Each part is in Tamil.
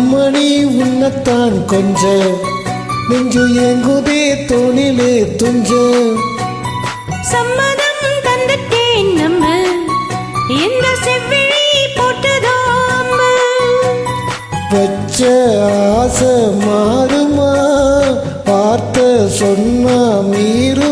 அம்மணி உன்னத்தான் கொஞ்ச. நெஞ்சு ஏங்குதே தோணிலே துஞ்ச. சம்மதம் தந்துட்டேன் நம்ம. இந்த செவ்விழி போட்டதோ வச்ச ஆசை மாறுமா? பார்த்த சொன்னா மீறுமா?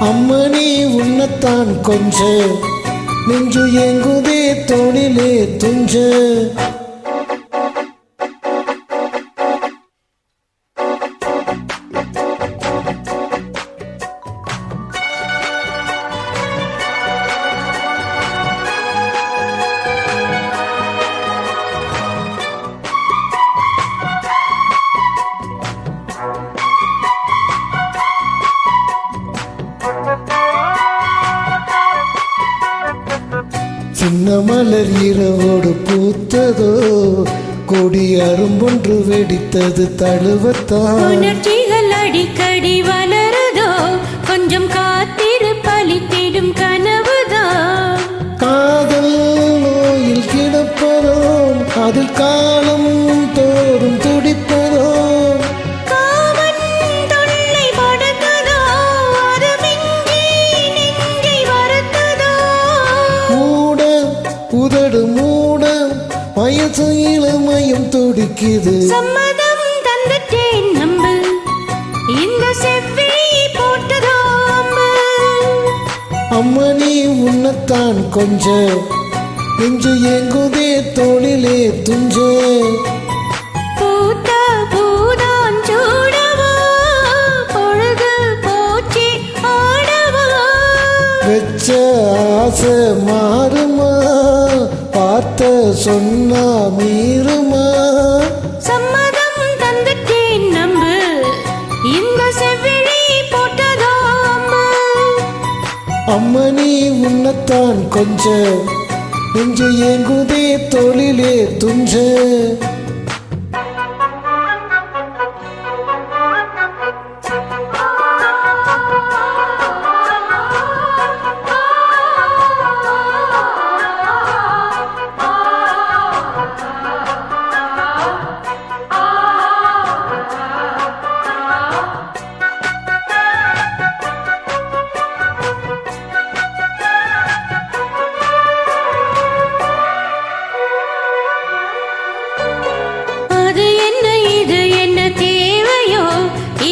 அம்மணி உன்னத்தான் கொஞ்ச. நெஞ்சு எங்குதே தோணிலே துஞ்ச. சின்ன மலர் இரவோடு பூத்ததோ? கொடி அரும்பொன்று வெடித்தது தழுவத்தான். உணர்ச்சிகள் அடிக்கடி மூட வயசு இளமையும் துடிக்குது. சம்மதம் தந்துட்டேன் நம்பு இந்த செவ்வி போட்டதோ அம்பு அம்மணி உன்னத்தான் கொஞ்ச. நெஞ்சு ஏங்குதே தோளிலே துஞ்ச. வெச்ச ஆசை பார்த்த சொன்னா மீறுமா? சம்மதம் தந்துட்டேன் நம்பு. இந்த செவ்விழி போட்டதோ அம்பு. அம்மணி உன்னத்தான் கொஞ்ச நெஞ்சு ஏங்குதே தோளிலே துஞ்ச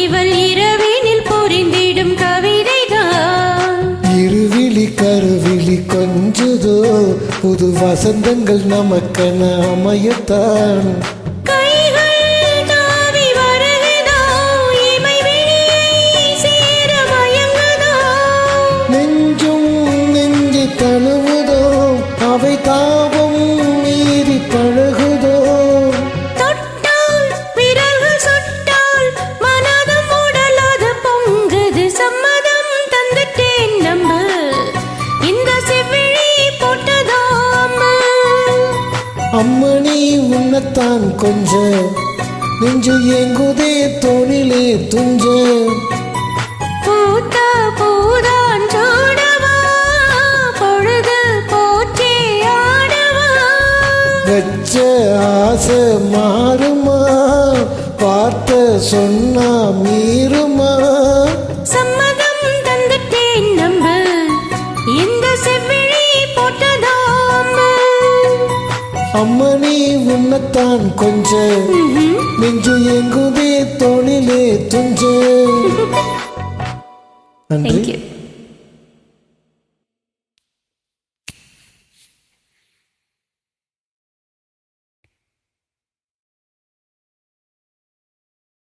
இவள் இரவினில் புரிந்திடும் கவிதைதான். இருவிழி கருவிழி கொஞ்சுதோ புது வசந்தங்கள் நமக்கென அமையத்தான் தாவி நெஞ்சும் நெஞ்சு தழுவுதோ அவை தாபம் நெஞ்சு ஏங்குதே தோணிலே துஞ்ச. பூத்த பூதான் சூடவா பொழுது போச்சே ஆடவா. வச்ச ஆசை மாறுமா பார்த்த சொன்னா மீறுமா. உன்னத்தான் கொஞ்ச. நெஞ்சு ஏங்குதே தோணிலே துஞ்ச. நன்றி.